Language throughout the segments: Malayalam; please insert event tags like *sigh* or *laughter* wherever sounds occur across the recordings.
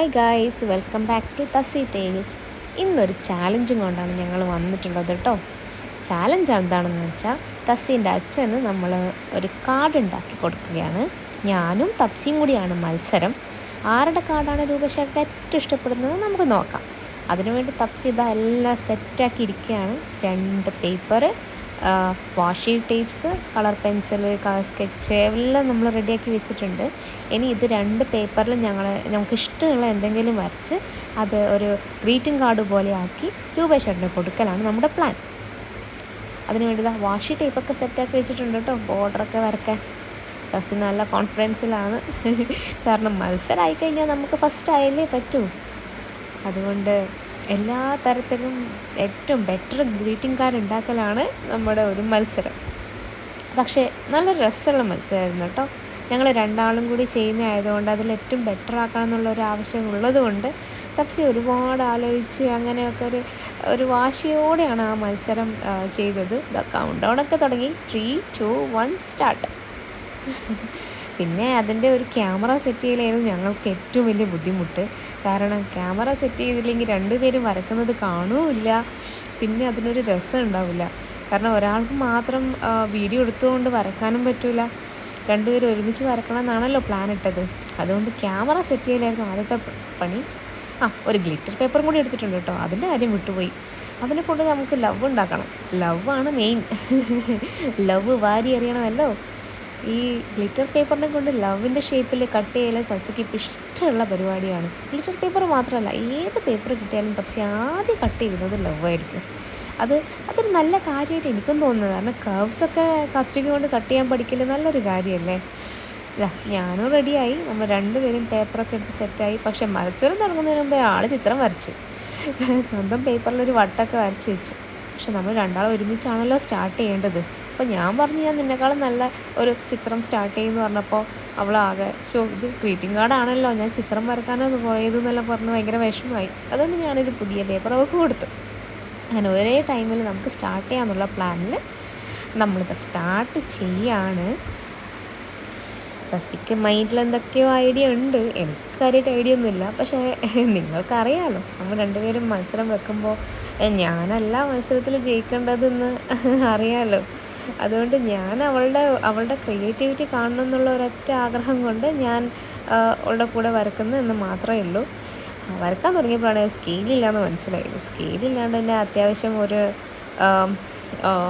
Hi guys welcome back to Thasi tales ഇന്നൊരു ചാലഞ്ചും കൊണ്ടാണ് ഞങ്ങൾ വന്നിട്ടുള്ളത് കേട്ടോ ചാലഞ്ച് എന്താണെന്ന് വെച്ചാൽ തസീന്റെ അച്ഛന് നമ്മൾ ഒരു കാർഡ് ഉണ്ടാക്കി കൊടുക്കുകയാണ്. ഞാനും തപ്സിയും കൂടിയാണ് മത്സരം. ആരുടെ കാർഡാണ് രൂപശേഖരക്ക് ഏറ്റവും ഇഷ്ടപ്പെടുന്നത് നമുക്ക് നോക്കാം. അതിനുവേണ്ടി തപ്സി ഇതാ എല്ലാം സെറ്റാക്കി ഇരിക്കുകയാണ്. രണ്ട് paper washi tapes colour pencil colour sketch എല്ലാം നമ്മൾ റെഡിയാക്കി വെച്ചിട്ടുണ്ട്. ഇനി ഇത് രണ്ട് പേപ്പറിൽ ഞങ്ങൾ നമുക്ക് ഇഷ്ടമുള്ള എന്തെങ്കിലും വരച്ച് അത് ഒരു ഗ്രീറ്റിംഗ് കാർഡ് പോലെ ആക്കി രൂപേഷേട്ടന് കൊടുക്കലാണ് നമ്മുടെ പ്ലാൻ. അതിനു വേണ്ടി വാഷി ടേപ്പൊക്കെ സെറ്റാക്കി വെച്ചിട്ടുണ്ട് കേട്ടോ ബോർഡറൊക്കെ വരക്കാൻ തസി നല്ല കോൺഫിഡൻസിലാണ്. *laughs* കാരണം മത്സരമായി കഴിഞ്ഞാൽ നമുക്ക് ഫസ്റ്റ് ആയാലേ പറ്റൂ. അതുകൊണ്ട് എല്ലാ തരത്തിലും ഏറ്റവും ബെറ്റർ ഗ്രീറ്റിംഗ് കാർഡ് ഉണ്ടാക്കലാണ് നമ്മുടെ ഒരു മത്സരം. പക്ഷേ നല്ല രസമുള്ള മത്സരമായിരുന്നു കേട്ടോ. ഞങ്ങൾ രണ്ടാളും കൂടി ചെയ്യുന്ന ആയതുകൊണ്ട് അതിൽ ഏറ്റവും ബെറ്റർ ആക്കണം എന്നുള്ള ഒരു ആവശ്യം ഉള്ളതുകൊണ്ട് തപ്സി ഒരുപാട് ആലോചിച്ച് അങ്ങനെയൊക്കെ ഒരു ഒരു വാശിയോടെയാണ് ആ മത്സരം ചെയ്തത്. കൗണ്ട് ഡൗണൊക്കെ തുടങ്ങി. ത്രീ ടു വൺ സ്റ്റാർട്ട് പിന്നെ അതിന്റെ ഒരു ക്യാമറ സെറ്റ് ചെയ്യലായിരുന്നു ഞങ്ങൾക്ക് ഏറ്റവും വലിയ ബുദ്ധിമുട്ട്. കാരണം ക്യാമറ സെറ്റ് ചെയ്തില്ലെങ്കിൽ രണ്ടുപേരും വരക്കുന്നത് കാണുമില്ല പിന്നെ അതിനൊരു രസം ഉണ്ടാവില്ല. കാരണം ഒരാൾക്ക് മാത്രം വീഡിയോ എടുത്തുകൊണ്ട് വരക്കാനും പറ്റില്ല രണ്ടുപേരും ഒരുമിച്ച് വരക്കണം എന്നാണല്ലോ പ്ലാൻ ഇട്ടത്. അതുകൊണ്ട് ക്യാമറ സെറ്റ് ചെയ്യലായിരുന്നു ആദ്യത്തെ പണി. ആ ഒരു ഗ്ലിറ്റർ പേപ്പറും കൂടി എടുത്തിട്ടുണ്ട് കേട്ടോ. അതിന്റെ കാര്യം വിട്ടുപോയി. അതിനെ കൊണ്ട് നമുക്ക് ലവ് ഉണ്ടാക്കണം. ലവ് ആണ് മെയിൻ ലവ് *laughs* വാരി എറിയണമല്ലോ. ഈ ഗ്ലിറ്റർ പേപ്പറിനെ കൊണ്ട് ലവിന്റെ ഷേപ്പിൽ കട്ട് ചെയ്യൽ തപ്സിക്ക് ഇപ്പം ഇഷ്ടമുള്ള പരിപാടിയാണ്. ഗ്ലിറ്റർ പേപ്പർ മാത്രമല്ല ഏത് പേപ്പർ കിട്ടിയാലും തപ്സി ആദ്യം കട്ട് ചെയ്യുന്നത് ലവ് ആയിരിക്കും. അത് അതൊരു നല്ല കാര്യമായിട്ട് എനിക്കും തോന്നുന്നത്. കാരണം കർവ്സൊക്കെ കത്രിക കൊണ്ട് കട്ട് ചെയ്യാൻ പഠിക്കൽ നല്ലൊരു കാര്യമല്ലേ ഞാനും റെഡിയായി നമ്മൾ രണ്ടുപേരും പേപ്പറൊക്കെ എടുത്ത് സെറ്റായി പക്ഷെ മത്സരം തുടങ്ങുന്നതിന് മുമ്പേ ആൾ ചിത്രം വരച്ചു. സ്വന്തം പേപ്പറിലൊരു വട്ടൊക്കെ വരച്ച് വെച്ചു. പക്ഷെ നമ്മൾ രണ്ടാളും ഒരുമിച്ചാണല്ലോ സ്റ്റാർട്ട് ചെയ്യേണ്ടത്. അപ്പോൾ ഞാൻ പറഞ്ഞു ഞാൻ നിന്നെക്കാളും നല്ല ഒരു ചിത്രം സ്റ്റാർട്ട് ചെയ്യുമെന്ന് പറഞ്ഞപ്പോൾ അവളാകെ ഷോ ഇത് ഗ്രീറ്റിംഗ് കാർഡാണല്ലോ ഞാൻ ചിത്രം വരക്കാനൊന്ന് പോയത് എന്നെല്ലാം പറഞ്ഞ് ഭയങ്കര വിഷമമായി. അതുകൊണ്ട് ഞാനൊരു പുതിയ പേപ്പർ അവൾക്ക് കൊടുത്തു. അങ്ങനെ ഒരേ ടൈമിൽ നമുക്ക് സ്റ്റാർട്ട് ചെയ്യാമെന്നുള്ള പ്ലാനിൽ നമ്മളിത് സ്റ്റാർട്ട് ചെയ്യാണ്. തസിക്ക് മൈൻഡിൽ എന്തൊക്കെയോ ഐഡിയ ഉണ്ട്. എനിക്ക് കാര്യമായിട്ട് ഐഡിയ ഒന്നുമില്ല. പക്ഷേ നിങ്ങൾക്കറിയാമല്ലോ നമ്മൾ രണ്ടുപേരും മത്സരം വെക്കുമ്പോൾ ഞാനല്ല മത്സരത്തിൽ ജയിക്കേണ്ടതെന്ന് അറിയാമല്ലോ അതുകൊണ്ട് ഞാൻ അവളുടെ അവളുടെ ക്രിയേറ്റിവിറ്റി കാണണം എന്നുള്ള ഒരൊറ്റ ആഗ്രഹം കൊണ്ട് ഞാൻ അവളുടെ കൂടെ വരക്കുന്നു എന്ന് മാത്രമേ ഉള്ളൂ. വരക്കാൻ തുടങ്ങിയപ്പോഴാണ് സ്കെയിലില്ലാന്ന് മനസ്സിലായത്. സ്കെയിലില്ലാണ്ട് തന്നെ അത്യാവശ്യം ഒരു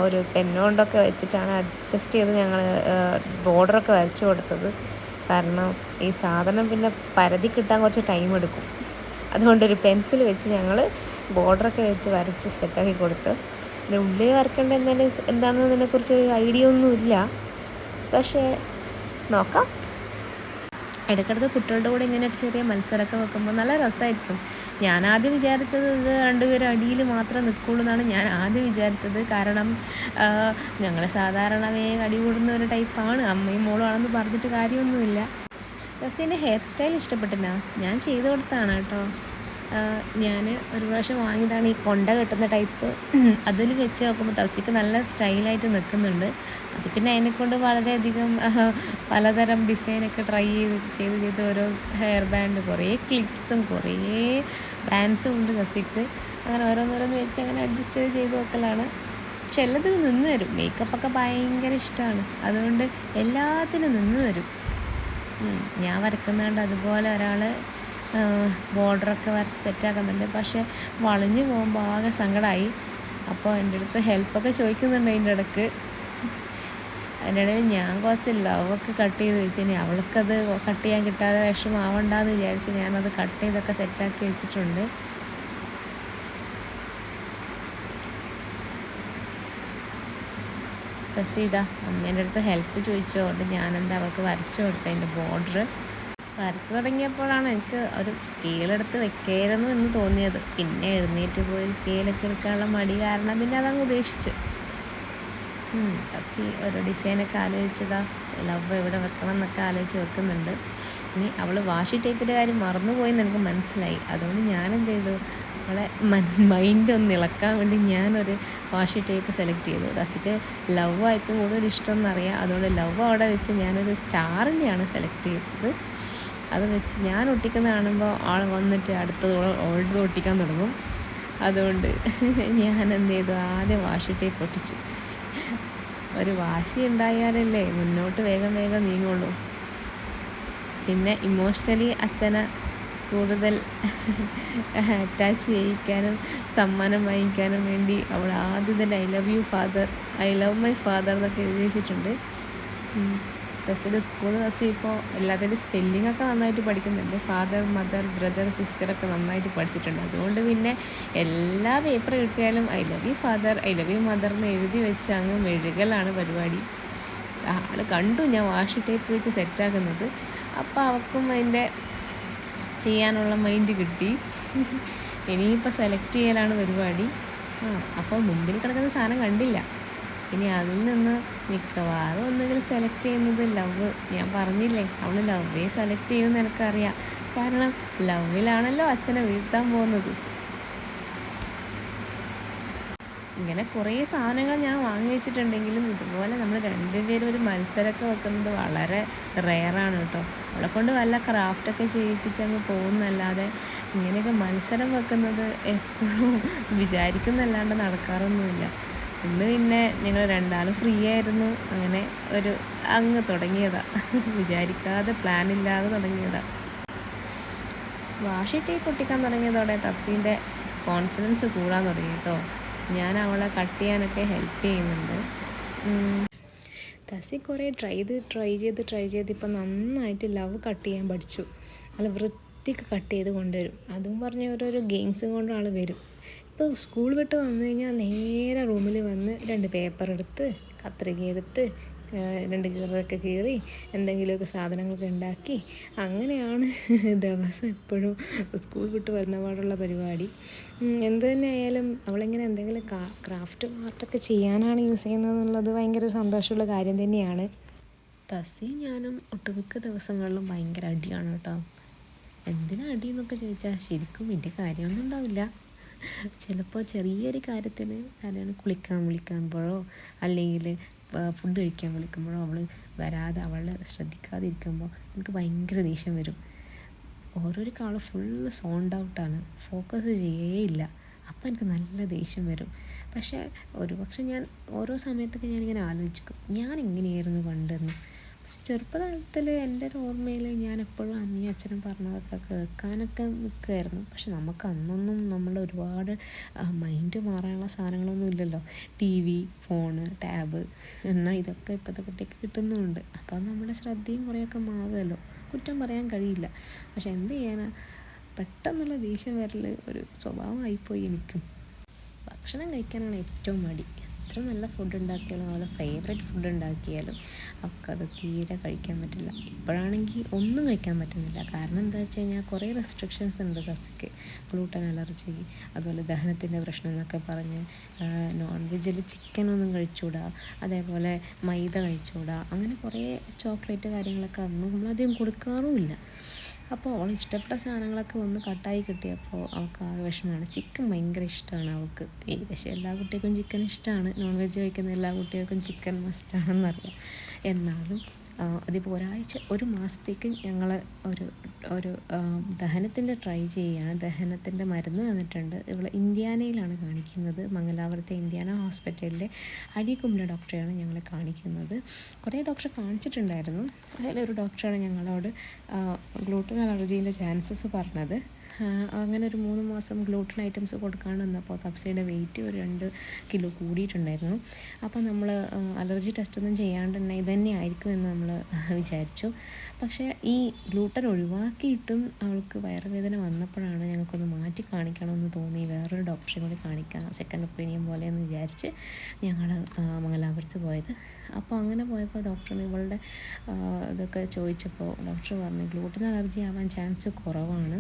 ഒരു പെന്നോണ്ടൊക്കെ വെച്ചിട്ടാണ് അഡ്ജസ്റ്റ് ചെയ്ത് ഞങ്ങൾ ബോർഡറൊക്കെ വരച്ചു കൊടുത്തത്. കാരണം ഈ സാധനം പിന്നെ പരതി കിട്ടാൻ കുറച്ച് ടൈം എടുക്കും. അതുകൊണ്ടൊരു പെൻസിൽ വെച്ച് ഞങ്ങൾ ബോർഡറൊക്കെ വെച്ച് വരച്ച് സെറ്റാക്കി കൊടുത്തു പിന്നെ ഉള്ളിൽ വരക്കേണ്ട എന്താണ് എന്താണെന്ന് അതിനെക്കുറിച്ച് ഒരു ഐഡിയ ഒന്നുമില്ല പക്ഷേ നോക്കാം. ഇടയ്ക്കിടയ്ക്ക് കുട്ടികളുടെ കൂടെ ഇങ്ങനെയൊക്കെ ചെറിയ മത്സരമൊക്കെ വെക്കുമ്പോൾ നല്ല രസമായിരിക്കും. ഞാൻ ആദ്യം വിചാരിച്ചത് ഇത് രണ്ടുപേരും അടിയിൽ മാത്രമേ നിൽക്കുള്ളൂ എന്നാണ് ഞാൻ ആദ്യം വിചാരിച്ചത്. കാരണം ഞങ്ങൾ സാധാരണ വേഗം അടി കൂടുന്ന ഒരു ടൈപ്പാണ് അമ്മയും മോളും ആണെന്ന് പറഞ്ഞിട്ട് കാര്യമൊന്നുമില്ല. റസീന്റെ ഹെയർ സ്റ്റൈൽ ഇഷ്ടപ്പെട്ടില്ല. ഞാൻ ചെയ്തു കൊടുത്താണ് കേട്ടോ. ഞാൻ ഒരു പ്രാവശ്യം വാങ്ങിയതാണ് ഈ കൊണ്ട കെട്ടുന്ന ടൈപ്പ്. അതിൽ വെച്ച് നോക്കുമ്പോൾ തസിക്ക് നല്ല സ്റ്റൈലായിട്ട് നിൽക്കുന്നുണ്ട് അത് പിന്നെ അതിനെക്കൊണ്ട് വളരെയധികം പലതരം ഡിസൈനൊക്കെ ട്രൈ ചെയ്ത് ചെയ്ത് ചെയ്ത് ഓരോ ഹെയർ ബാൻഡ് കുറേ ക്ലിപ്സും കുറേ ബാൻഡ്സും ഉണ്ട് തസിക്ക് അങ്ങനെ ഓരോന്നോരോന്ന് വെച്ച് അങ്ങനെ അഡ്ജസ്റ്റ് ചെയ്ത് ചെയ്ത് നോക്കലാണ്. പക്ഷെ എല്ലാത്തിനും നിന്ന് തരും മേക്കപ്പൊക്കെ ഭയങ്കര ഇഷ്ടമാണ് അതുകൊണ്ട് എല്ലാത്തിനും നിന്ന് തരും. ഞാൻ വരക്കുന്നതുകൊണ്ട് അതുപോലെ ഒരാൾ ബോർഡറൊക്കെ വരച്ച് സെറ്റാക്കുന്നുണ്ട്. പക്ഷേ വളഞ്ഞു പോകുമ്പോൾ ആകെ സങ്കടമായി അപ്പോൾ എന്റെ അടുത്ത് ഹെൽപ്പൊക്കെ ചോദിക്കുന്നുണ്ട് അതിന്റെ ഇടയ്ക്ക് അതിന്റെ ഇടയിൽ ഞാൻ കുറച്ച് ലവൊക്കെ കട്ട് ചെയ്ത് വെച്ച് ഇനി അവൾക്കത് കട്ട് ചെയ്യാൻ കിട്ടാതെ വിഷമാവണ്ടെന്ന് വിചാരിച്ച് ഞാനത് കട്ട് ചെയ്തൊക്കെ സെറ്റാക്കി വെച്ചിട്ടുണ്ട്. പ്രസ് ചെയ്താ അമ്മേന്റെ അടുത്ത് ഹെൽപ്പ് ചോദിച്ചതുകൊണ്ട് ഞാനെന്താ അവൾക്ക് വരച്ചു കൊടുത്തതിന്റെ ബോർഡർ വരച്ചു തുടങ്ങിയപ്പോഴാണ് എനിക്ക് ഒരു സ്കെയിലെടുത്ത് വെക്കായിരുന്നു എന്ന് തോന്നിയത്. പിന്നെ എഴുന്നേറ്റ് പോയി സ്കെയിലൊക്കെ എടുക്കാനുള്ള മടി കാരണം പിന്നെ അതങ്ങ് ഉപേക്ഷിച്ചു. തപ്സി ഒരു ഡിസൈനൊക്കെ ആലോചിച്ചതാ. ലവ് എവിടെ വെക്കണം എന്നൊക്കെ ആലോചിച്ച് വെക്കുന്നുണ്ട്. ഇനി അവൾ വാഷി ടേപ്പിന്റെ കാര്യം മറന്നുപോയി എന്ന് എനിക്ക് മനസ്സിലായി. അതുകൊണ്ട് ഞാൻ എന്ത് ചെയ്തു? അവളെ മൈൻഡ് ഒന്ന് ഇളക്കാൻ വേണ്ടി ഞാനൊരു വാഷി ടേപ്പ് സെലക്ട് ചെയ്തു. തസിക്ക് ലവ് ആയിരിക്കും കൂടുതൽ ഇഷ്ടം എന്നറിയാം. അതുകൊണ്ട് ലവ് അവിടെ വെച്ച് ഞാനൊരു സ്റ്റാറിന്റെയാണ് സെലക്ട് ചെയ്തത്. അത് വെച്ച് ഞാൻ ഒട്ടിക്കുന്ന കാണുമ്പോൾ ആൾ വന്നിട്ട് അടുത്തത് ഓൾഡ് ഒട്ടിക്കാൻ തുടങ്ങും. അതുകൊണ്ട് ഞാൻ എന്ത് ചെയ്തു ആദ്യം വാഷി ടേപ്പ് ഒട്ടിച്ചു ഒരു വാശി ഉണ്ടായാലല്ലേ മുന്നോട്ട് വേഗം വേഗം നീങ്ങുള്ളൂ. പിന്നെ ഇമോഷണലി അച്ഛനെ കൂടുതൽ അറ്റാച്ച് ചെയ്യിക്കാനും സമ്മാനം വാങ്ങിക്കാനും വേണ്ടി അവൾ ആദ്യം തന്നെ I love you father I love my father എന്നൊക്കെ എഴുതി വെച്ചിട്ടുണ്ട്. ടെസ്സിന്റെ സ്കൂൾ ബസ് ഇപ്പോൾ എല്ലാത്തിന്റെ ഒക്കെ നന്നായിട്ട് പഠിക്കുന്നുണ്ട് ഫാദർ മദർ ബ്രദർ സിസ്റ്ററൊക്കെ നന്നായിട്ട് പഠിച്ചിട്ടുണ്ട്. അതുകൊണ്ട് പിന്നെ എല്ലാ പേപ്പർ കിട്ടിയാലും I love you father I love you mother എന്ന് എഴുതി വെച്ച് അങ്ങ് മെഴുകലാണ് പരിപാടി. ആൾ കണ്ടു ഞാൻ വാഷ് ടേപ്പ് വെച്ച് സെറ്റാക്കുന്നത് അപ്പോൾ അവർക്കും അതിന്റെ ചെയ്യാനുള്ള മൈൻഡ് കിട്ടി. ഇനിയിപ്പോൾ സെലക്ട് ചെയ്യലാണ് പരിപാടി. ആ അപ്പോൾ മുമ്പിൽ കിടക്കുന്ന സാധനം കണ്ടില്ല. ഇനി അതിൽ നിന്ന് മിക്കവാറും ഒന്നുകിൽ സെലക്ട് ചെയ്യുന്നത് ലവ് ഞാൻ പറഞ്ഞില്ലേ അവൾ ലവേ സെലക്ട് ചെയ്യുമെന്ന് എനിക്കറിയാം. കാരണം ലവിലാണല്ലോ അച്ഛനെ വീഴ്ത്താൻ പോകുന്നത്. ഇങ്ങനെ കുറേ സാധനങ്ങൾ ഞാൻ വാങ്ങി വെച്ചിട്ടുണ്ടെങ്കിലും ഇതുപോലെ നമ്മൾ രണ്ടുപേരും ഒരു മത്സരമൊക്കെ വെക്കുന്നത് വളരെ റെയറാണ് കേട്ടോ. അവളെ കൊണ്ട് വല്ല ക്രാഫ്റ്റൊക്കെ ചെയ്യിപ്പിച്ചങ്ങ് പോകുന്നല്ലാതെ ഇങ്ങനെയൊക്കെ മത്സരം വെക്കുന്നത് എപ്പോഴും വിചാരിക്കുന്നല്ലാണ്ട് നടക്കാറൊന്നുമില്ല. ഇന്ന് പിന്നെ ഞങ്ങൾ രണ്ടാളും ഫ്രീ ആയിരുന്നു. അങ്ങനെ ഒരു അങ്ങ് തുടങ്ങിയതാ. *laughs* വിചാരിക്കാതെ പ്ലാൻ ഇല്ലാതെ തുടങ്ങിയതാ. വാഷി ടീ പൊട്ടിക്കാൻ തുടങ്ങിയതോടെ തപ്സീന്റെ കോൺഫിഡൻസ് കൂടാൻ തുടങ്ങി കേട്ടോ ഞാൻ അവളെ കട്ട് ചെയ്യാനൊക്കെ ഹെൽപ്പ് ചെയ്യുന്നുണ്ട്. തസി കുറേ ട്രൈ ചെയ്ത് ട്രൈ ചെയ്ത് ട്രൈ ചെയ്ത് ഇപ്പം നന്നായിട്ട് ലവ് കട്ട് ചെയ്യാൻ പഠിച്ചു. നല്ല വൃത്തിക്ക് കട്ട് ചെയ്ത് കൊണ്ടുവരും. അതും പറഞ്ഞ് ഓരോരോ ഗെയിംസും കൊണ്ടും ആൾ വരും. ഇപ്പോൾ സ്കൂൾ വിട്ട് വന്നു കഴിഞ്ഞാൽ നേരെ റൂമിൽ വന്ന് രണ്ട് പേപ്പർ എടുത്ത് കത്രിക എടുത്ത് രണ്ട് കീറൊക്കെ കീറി എന്തെങ്കിലുമൊക്കെ സാധനങ്ങളൊക്കെ ഉണ്ടാക്കി. അങ്ങനെയാണ് *laughs* ദിവസം എപ്പോഴും സ്കൂൾ വിട്ട് വരുന്ന പാടുള്ള പരിപാടി. എന്ത് തന്നെ ആയാലും അവളിങ്ങനെ എന്തെങ്കിലും ക്രാഫ്റ്റ് ആർട്ടൊക്കെ ചെയ്യാനാണ് യൂസ് ചെയ്യുന്നത് എന്നുള്ളത് ഭയങ്കര സന്തോഷമുള്ള കാര്യം തന്നെയാണ്. തസി ഞാനും ഒട്ടുമിക്ക ദിവസങ്ങളിലും ഭയങ്കര അടിയാണ് കേട്ടോ. എന്തിനാ അടി എന്നൊക്കെ ചോദിച്ചാൽ ശരിക്കും വലിയ കാര്യമൊന്നും ഉണ്ടാവില്ല. ചിലപ്പോൾ ചെറിയൊരു കാര്യത്തിന് ആരെയാണ് കുളിക്കാൻ വിളിക്കുമ്പോഴോ അല്ലെങ്കിൽ ഫുഡ് കഴിക്കാൻ വിളിക്കുമ്പോഴോ അവൾ വരാതെ അവളെ ശ്രദ്ധിക്കാതിരിക്കുമ്പോൾ എനിക്ക് ഭയങ്കര ദേഷ്യം വരും. ഓരോരു കാൾ ഫുള്ള് സോണ്ട് ഔട്ടാണ് ഫോക്കസ് ചെയ്യേയില്ല. അപ്പം എനിക്ക് നല്ല ദേഷ്യം വരും. പക്ഷേ ഒരു പക്ഷെ ഞാൻ ഓരോ സമയത്തൊക്കെ ഞാനിങ്ങനെ ആലോചിക്കും. ഞാൻ എങ്ങനെയായിരുന്നു പണ്ടെന്ന്? ചെറുപ്പകാലത്തിൽ എന്റെ ഒരു ഓർമ്മയിൽ ഞാൻ എപ്പോഴും അമ്മയും അച്ഛനും പറഞ്ഞതൊക്കെ കേൾക്കാനൊക്കെ നിൽക്കുമായിരുന്നു പക്ഷെ നമുക്ക് അന്നൊന്നും നമ്മൾ ഒരുപാട് മൈൻഡ് മാറാനുള്ള സാധനങ്ങളൊന്നും ഇല്ലല്ലോ. ടി വി ഫോണ് ടാബ് എന്നാൽ ഇതൊക്കെ ഇപ്പോഴത്തെ കുട്ടിക്ക് കിട്ടുന്നുമുണ്ട് അപ്പോൾ നമ്മുടെ ശ്രദ്ധയും കുറേയൊക്കെ മാറുമല്ലോ. കുറ്റം പറയാൻ കഴിയില്ല. പക്ഷെ എന്ത് ചെയ്യാനാ? പെട്ടെന്നുള്ള ദേഷ്യം വരൽ ഒരു സ്വഭാവമായിപ്പോയി എനിക്കും. ഭക്ഷണം കഴിക്കാനാണ് ഏറ്റവും മടി. എത്ര നല്ല ഫുഡ് ഉണ്ടാക്കിയാലും അവളെ ഫേവറേറ്റ് ഫുഡ് ഉണ്ടാക്കിയാലും അത് തീരെ കഴിക്കാൻ പറ്റില്ല. ഇപ്പോഴാണെങ്കിൽ ഒന്നും കഴിക്കാൻ പറ്റുന്നില്ല. കാരണം എന്താ വെച്ച് കഴിഞ്ഞാൽ കുറേ റെസ്ട്രിക്ഷൻസ് ഉണ്ട് ഡ്രസ്സിക്ക് ഗ്ലൂട്ടൻ അലർജി അതുപോലെ ദഹനത്തിന്റെ പ്രശ്നം എന്നൊക്കെ പറഞ്ഞ് നോൺ വെജിൽ ചിക്കനൊന്നും കഴിച്ചുകൂടാ അതേപോലെ മൈദ കഴിച്ചുകൂടാ അങ്ങനെ കുറേ ചോക്ലേറ്റ് കാര്യങ്ങളൊക്കെ അന്ന് നമ്മളധികം കൊടുക്കാറുമില്ല. അപ്പോൾ അവൾ ഇഷ്ടപ്പെട്ട സാധനങ്ങളൊക്കെ ഒന്ന് കട്ടായി കിട്ടിയപ്പോൾ അവൾക്ക് ആകെ വിഷമമാണ്. ചിക്കൻ ഭയങ്കര ഇഷ്ടമാണ് അവൾക്ക്. ഏകദേശം എല്ലാ കുട്ടികൾക്കും ചിക്കൻ ഇഷ്ടമാണ്. നോൺ വെജ് കഴിക്കുന്ന എല്ലാ കുട്ടികൾക്കും ചിക്കൻ മസ്റ്റാണെന്നറിയാം എന്നാലും അതിപ്പോൾ ഒരാഴ്ച ഒരു മാസത്തേക്ക് ഞങ്ങൾ ഒരു ഒരു ദഹനത്തിന്റെ ട്രൈ ചെയ്യുകയാണ് ദഹനത്തിന്റെ മരുന്ന് തന്നിട്ടുണ്ട്. ഇവിടെ ഇന്ത്യാനയിലാണ് കാണിക്കുന്നത്. മംഗലാപുരത്തെ ഇന്ത്യാന ഹോസ്പിറ്റലിലെ അരികുംല ഡോക്ടറെയാണ് ഞങ്ങൾ കാണിക്കുന്നത്. കുറേ ഡോക്ടറെ കാണിച്ചിട്ടുണ്ടായിരുന്നു. അതിലൊരു ഡോക്ടറാണ് ഞങ്ങളോട് ഗ്ലൂട്ടൻ അലർജീന്റെ ചാൻസസ് പറഞ്ഞത്. അങ്ങനെ ഒരു മൂന്ന് മാസം ഗ്ലൂട്ടൻ ഐറ്റംസ് കൊടുക്കാണ്ട് വന്നപ്പോൾ തപ്സയുടെ വെയിറ്റ് ഒരു രണ്ട് കിലോ കൂടിയിട്ടുണ്ടായിരുന്നു. അപ്പോൾ നമ്മൾ അലർജി ടെസ്റ്റ് ഒന്നും ചെയ്യാണ്ട് തന്നെ ഇതന്നെ ആയിരിക്കും എന്ന് നമ്മൾ വിചാരിച്ചു. പക്ഷേ ഈ ഗ്ലൂട്ടൻ ഒഴിവാക്കിയിട്ടും അവൾക്ക് വയറുവേദന വന്നപ്പോഴാണ് ഞങ്ങൾക്കൊന്ന് മാറ്റി കാണിക്കണമെന്ന് തോന്നി. വേറൊരു ഡോക്ടറെ കൂടി കാണിക്കാം സെക്കൻഡ് ഒപ്പീനിയൻ പോലെ എന്ന് വിചാരിച്ച് ഞങ്ങൾ മംഗലാപുരത്ത് പോയത്. അപ്പോൾ അങ്ങനെ പോയപ്പോൾ ഡോക്ടറിന് ഇവളുടെ ഇതൊക്കെ ചോദിച്ചപ്പോൾ ഡോക്ടർ പറഞ്ഞു ഗ്ലൂട്ടൻ അലർജി ആവാൻ ചാൻസ് കുറവാണ്.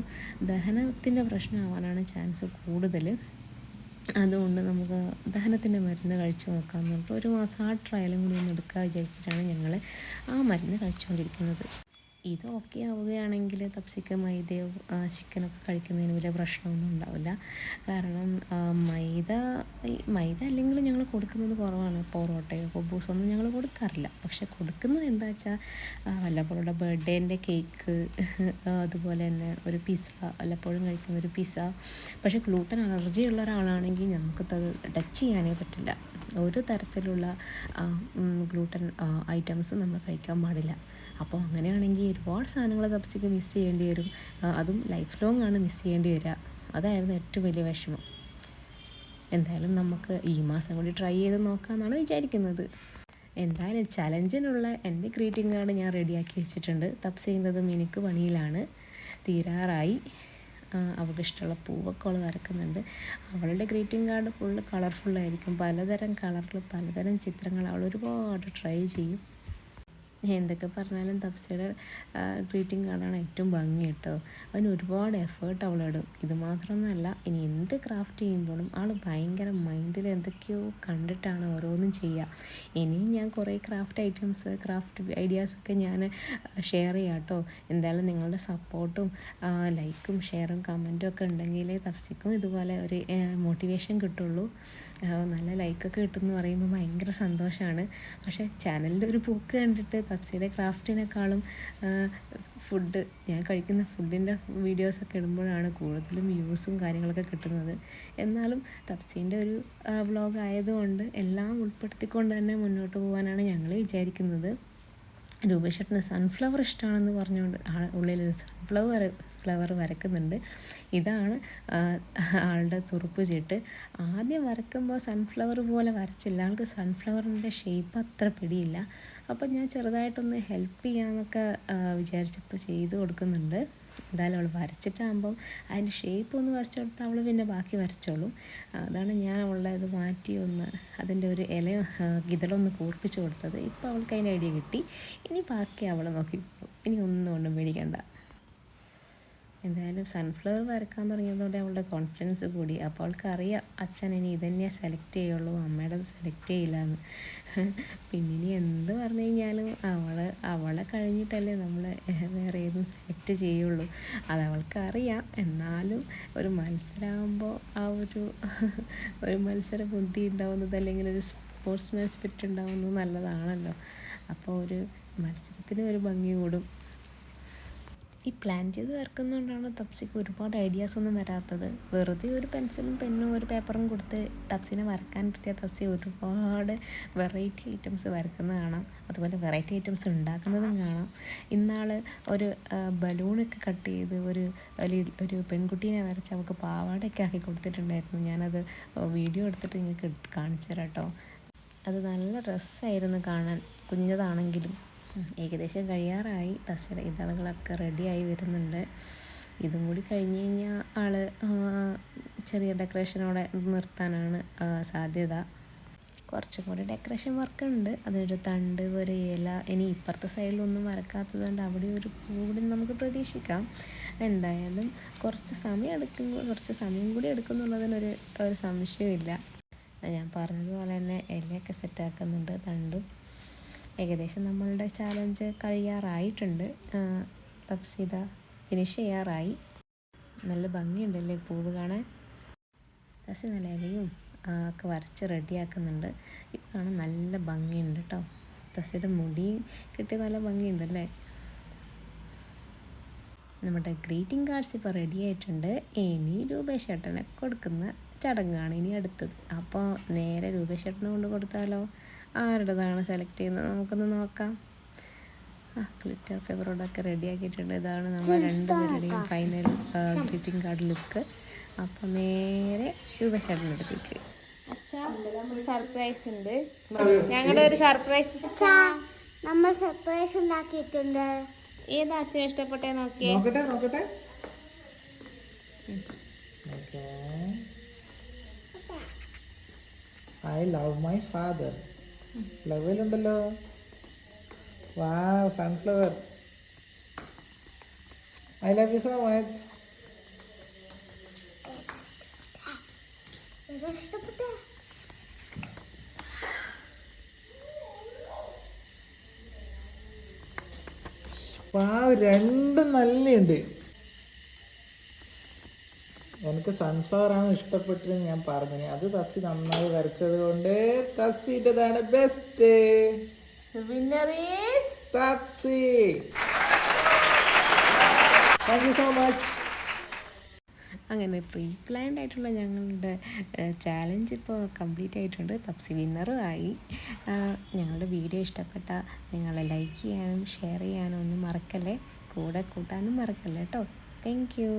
ദഹനത്തിന്റെ പ്രശ്നമാവാനാണ് ചാൻസ് കൂടുതൽ. അതുകൊണ്ട് നമുക്ക് ദഹനത്തിന്റെ മരുന്ന് കഴിച്ചു നോക്കാം എന്നിട്ട് ഒരു മാസം ആ ട്രയലും കൂടി ഒന്ന് എടുക്കുക വിചാരിച്ചിട്ടാണ് ഞങ്ങൾ ആ മരുന്ന് കഴിച്ചുകൊണ്ടിരിക്കുന്നത്. ഇത് ഓക്കെ ആവുകയാണെങ്കിൽ തപ്സിക്ക് മൈദയോ ചിക്കനൊക്കെ കഴിക്കുന്നതിന് വലിയ പ്രശ്നമൊന്നും ഉണ്ടാവില്ല. കാരണം മൈദ മൈദ അല്ലെങ്കിലും ഞങ്ങൾ കൊടുക്കുന്നത് കുറവാണ്. പൊറോട്ടയോ കൊബൂസൊന്നും ഞങ്ങൾ കൊടുക്കാറില്ല. പക്ഷെ കൊടുക്കുന്നത് എന്താ വെച്ചാൽ വല്ലപ്പോഴുള്ള ബർത്ത്ഡേന്റെ കേക്ക് അതുപോലെ തന്നെ ഒരു പിസ്സ വല്ലപ്പോഴും കഴിക്കുന്ന ഒരു പിസ്സ പക്ഷേ ഗ്ലൂട്ടൻ അലർജി ഉള്ള ഒരാളാണെങ്കിൽ നമുക്കത് ടച്ച് ചെയ്യാനേ പറ്റില്ല. ഒരു തരത്തിലുള്ള ഗ്ലൂട്ടൻ ഐറ്റംസും നമ്മൾ കഴിക്കാൻ പാടില്ല. അപ്പോൾ അങ്ങനെയാണെങ്കിൽ ഒരുപാട് സാധനങ്ങൾ തപ്സിക്ക് മിസ് ചെയ്യേണ്ടി വരും. അതും ലൈഫ് ലോങ് ആണ് മിസ് ചെയ്യേണ്ടി വരിക അതായിരുന്നു ഏറ്റവും വലിയ വിഷമം. എന്തായാലും നമുക്ക് ഈ മാസം കൂടി ട്രൈ ചെയ്ത് നോക്കാമെന്നാണ് വിചാരിക്കുന്നത്. എന്തായാലും ചലഞ്ചിനുള്ള എന്റെ ഗ്രീറ്റിംഗ് കാർഡ് ഞാൻ റെഡിയാക്കി വെച്ചിട്ടുണ്ട്. തപ്സിന്റെതും എനിക്ക് പണിയിലാണ്. തീരാറായി. അവൾക്കിഷ്ടമുള്ള പൂവൊക്കെ അവൾ വരക്കുന്നുണ്ട്. അവളുടെ ഗ്രീറ്റിംഗ് കാർഡ് ഫുള്ള് കളർഫുള്ളായിരിക്കും പലതരം കളറിൽ പലതരം ചിത്രങ്ങൾ അവൾ ഒരുപാട് ട്രൈ ചെയ്യും. എന്തൊക്കെ പറഞ്ഞാലും തപ്സയുടെ ഗ്രീറ്റിംഗ് കാർഡാണ് ഏറ്റവും ഭംഗി കേട്ടോ. അതിന് ഒരുപാട് എഫേർട്ട് അവളിടും. ഇത് മാത്രമൊന്നുമല്ല ഇനി എന്ത് ക്രാഫ്റ്റ് ചെയ്യുമ്പോഴും ആൾ ഭയങ്കര മൈൻഡിൽ എന്തൊക്കെയോ കണ്ടിട്ടാണ് ഓരോന്നും ചെയ്യുക ഇനിയും ഞാൻ കുറേ ക്രാഫ്റ്റ് ഐറ്റംസ് ക്രാഫ്റ്റ് ഐഡിയാസൊക്കെ ഞാൻ ഷെയർ ചെയ്യാം കേട്ടോ. എന്തായാലും നിങ്ങളുടെ സപ്പോർട്ടും ലൈക്കും ഷെയറും കമന്റും ഒക്കെ ഉണ്ടെങ്കിലേ തപ്സിക്കും ഇതുപോലെ ഒരു മോട്ടിവേഷൻ കിട്ടുള്ളൂ. നല്ല ലൈക്കൊക്കെ കിട്ടുമെന്ന് പറയുമ്പോൾ ഭയങ്കര സന്തോഷമാണ് പക്ഷേ ചാനലിന്റെ ഒരു പോക്ക് കണ്ടിട്ട് തപ്സിയുടെ ക്രാഫ്റ്റിനേക്കാളും ഫുഡ് ഞാൻ കഴിക്കുന്ന ഫുഡിന്റെ വീഡിയോസൊക്കെ ഇടുമ്പോഴാണ് കൂടുതലും വ്യൂസും കാര്യങ്ങളൊക്കെ കിട്ടുന്നത്. എന്നാലും തപ്സീന്റെ ഒരു വ്ളോഗ് ആയതുകൊണ്ട് എല്ലാം ഉൾപ്പെടുത്തിക്കൊണ്ട് തന്നെ മുന്നോട്ട് പോകാനാണ് ഞങ്ങൾ വിചാരിക്കുന്നത്. രൂപേഷേട്ടന് സൺഫ്ലവർ ഇഷ്ടമാണെന്ന് പറഞ്ഞുകൊണ്ട് ആൾ ഉള്ളിൽ സൺഫ്ലവർ ഫ്ലവർ വരക്കുന്നുണ്ട്. ഇതാണ് ആളുടെ തുറുപ്പ് ചീട്ട്. ആദ്യം വരക്കുമ്പോൾ സൺഫ്ലവർ പോലെ വരച്ചില്ല. ആൾക്ക് സൺഫ്ലവറിന്റെ ഷേപ്പ് അത്ര പിടിയില്ല. അപ്പം ഞാൻ ചെറുതായിട്ടൊന്ന് ഹെൽപ്പ് ചെയ്യാമെന്നൊക്കെ വിചാരിച്ചപ്പോൾ ചെയ്ത് കൊടുക്കുന്നുണ്ട്. എന്തായാലും അവൾ വരച്ചിട്ടാകുമ്പം അതിന്റെ ഷേപ്പ് ഒന്ന് വരച്ചു കൊടുത്താൽ അവൾ പിന്നെ ബാക്കി വരച്ചോളും. അതാണ് ഞാൻ അവളുടെ ഇത് മാറ്റി ഒന്ന് അതിന്റെ ഒരു ഇല ഗിതളൊന്ന് കൂർപ്പിച്ച് കൊടുത്തത്. ഇപ്പോൾ അവൾക്ക് അതിന്റെ ഐഡിയ കിട്ടി. ഇനി ബാക്കി അവൾ നോക്കി. ഇനി ഒന്നും കൊണ്ടും പേടിക്കണ്ട. എന്തായാലും സൺഫ്ലവർ വരക്കാൻ തുടങ്ങിയതോടെ അവളുടെ കോൺഫിഡൻസ് കൂടി. അപ്പോൾ അവൾക്ക് അറിയാം അച്ഛൻ ഇനി ഇതന്നെ സെലക്ട് ചെയ്യുള്ളൂ അമ്മയുടേത് സെലക്ട് ചെയ്യില്ല എന്ന് പിന്നെ ഇനി എന്ത് പറഞ്ഞു കഴിഞ്ഞാലും അവൾ അവളെ കഴിഞ്ഞിട്ടല്ലേ നമ്മൾ വേറെ ഏതും സെലക്ട് ചെയ്യുള്ളൂ. അത് അവൾക്ക് അറിയാം എന്നാലും ഒരു മത്സരമാകുമ്പോൾ ആ ഒരു ഒരു മത്സര ബുദ്ധി ഉണ്ടാവുന്നത് അല്ലെങ്കിൽ ഒരു സ്പോർട്സ്മാൻ സ്പിരിറ്റ് ഉണ്ടാവുന്നത് നല്ലതാണല്ലോ. അപ്പോൾ ഒരു മത്സരത്തിന് ഒരു ഭംഗി കൂടും. ഈ പ്ലാൻ ചെയ്ത് വരക്കുന്നതുകൊണ്ടാണ് തപ്സിക്ക് ഒരുപാട് ഐഡിയാസ് ഒന്നും വരാത്തത്. വെറുതെ ഒരു പെൻസിലും പെന്നും ഒരു പേപ്പറും കൊടുത്ത് തപ്സിനെ വരക്കാൻ പറ്റിയ തപ്സി ഒരുപാട് വെറൈറ്റി ഐറ്റംസ് വരക്കുന്നത് കാണാം. അതുപോലെ വെറൈറ്റി ഐറ്റംസ് ഉണ്ടാക്കുന്നതും കാണാം. ഇന്നാൾ ഒരു ബലൂണൊക്കെ കട്ട് ചെയ്ത് ഒരു ഒരു- പെൺകുട്ടീനെ വരച്ച് അവൾക്ക് പാവാടയൊക്കെ ആക്കി കൊടുത്തിട്ടുണ്ടായിരുന്നു. ഞാനത് വീഡിയോ എടുത്തിട്ട് നിങ്ങൾക്ക് കാണിച്ചു തരാം കേട്ടോ. അത് നല്ല രസമായിരുന്നു കാണാൻ. കുഞ്ഞതാണെങ്കിലും. ഏകദേശം കഴിയാറായി. തസ്സയുടെ ഇതളുകളൊക്കെ റെഡിയായി വരുന്നുണ്ട്. ഇതും കൂടി കഴിഞ്ഞ് കഴിഞ്ഞാൽ ആൾ ആ, ചെറിയ ഡെക്കറേഷനോടെ നിർത്താനാണ് സാധ്യത. കുറച്ചും കൂടി ഡെക്കറേഷൻ വർക്ക് ഉണ്ട്. അതൊരു തണ്ട് ഒരു ഇല ഇനി ഇപ്പുറത്തെ സൈഡിലൊന്നും വരക്കാത്തത് കൊണ്ട് അവിടെ ഒരു കൂടി നമുക്ക് പ്രതീക്ഷിക്കാം. എന്തായാലും കുറച്ച് സമയം എടുക്കും കുറച്ച് സമയം കൂടി എടുക്കുന്നുള്ളതിനൊരു ഒരു സംശയമില്ല ഞാൻ പറഞ്ഞതുപോലെ തന്നെ ഇലയൊക്കെ സെറ്റാക്കുന്നുണ്ട് തണ്ടും. ഏകദേശം നമ്മളുടെ ചാലഞ്ച് കഴിയാറായിട്ടുണ്ട്. തപ്സിത ഫിനിഷ് ചെയ്യാറായി. നല്ല ഭംഗിയുണ്ടല്ലേ പൂവ് കാണാൻ? തസി നല്ല ഇലയും ഒക്കെ വരച്ച് റെഡിയാക്കുന്നുണ്ട് ഇപ്പോൾ കാണാൻ നല്ല ഭംഗിയുണ്ട് കേട്ടോ തസിയുടെ മുടി കിട്ടിയ നല്ല ഭംഗിയുണ്ടല്ലേ? നമ്മുടെ ഗ്രീറ്റിംഗ് കാർഡ്സ് ഇപ്പോൾ റെഡി ആയിട്ടുണ്ട്. ഇനി രൂപേഷേട്ടനെ കൊടുക്കുന്ന ചടങ്ങാണ് ഇനി അടുത്തത്. അപ്പോൾ നേരെ രൂപേഷേട്ടനെ കൊണ്ട് കൊടുത്താലോ? ആരുടേതാണ് സെലക്ട് ചെയ്യുന്നത്? നമുക്കൊന്ന് നോക്കാം. ആ ഗ്ലിറ്റർ പേപ്പറോടൊക്കെ റെഡി ആക്കിയിട്ടുണ്ട്. ഇതാണ് നമ്മൾ രണ്ടുപേരുടെയും ഫൈനൽ ഗ്രീറ്റിംഗ് കാർഡ് ലുക്ക് അപ്പോൾ നേരെ രൂപശാലിനടുത്തേക്ക് സർപ്രൈസ് ഉണ്ട്. ഞങ്ങളുടെ ഒരു സർപ്രൈസ് നമ്മൾ സർപ്രൈസ് ഉണ്ടാക്കിയിട്ടുണ്ട്. ഏതാ അച്ഛൻ ഇഷ്ടപ്പെട്ടേ നോക്കിയേ? നോക്കട്ടെ നോക്കട്ടെ. ഐ ലവ് മൈ ഫാദർ ലവിലുണ്ടല്ലോ വാ sunflower I love you so much വാ രണ്ടും നല്ലുണ്ട് എനിക്ക് സൺഫ്ലവർ ആണ് ഇഷ്ടപ്പെട്ടത് ഞാൻ പറഞ്ഞു അത് തസ്സി നന്നായി വരച്ചത് കൊണ്ട് തസ്സിന്റെതാണ് best winner is Tapsi thank you so much അങ്ങനെ പ്രീ പ്ലാൻഡ് ആയിട്ടുള്ള ഞങ്ങളുടെ ചാലഞ്ച് ഇപ്പോൾ കംപ്ലീറ്റ് ആയിട്ടുണ്ട്. തപ്സി വിന്നറും ആയി. ഞങ്ങളുടെ വീഡിയോ ഇഷ്ടപ്പെട്ട നിങ്ങൾ ലൈക്ക് ചെയ്യാനും ഷെയർ ചെയ്യാനും ഒന്നും മറക്കല്ലേ? കൂടെ കൂട്ടാനും മറക്കല്ലേ കേട്ടോ താങ്ക് യു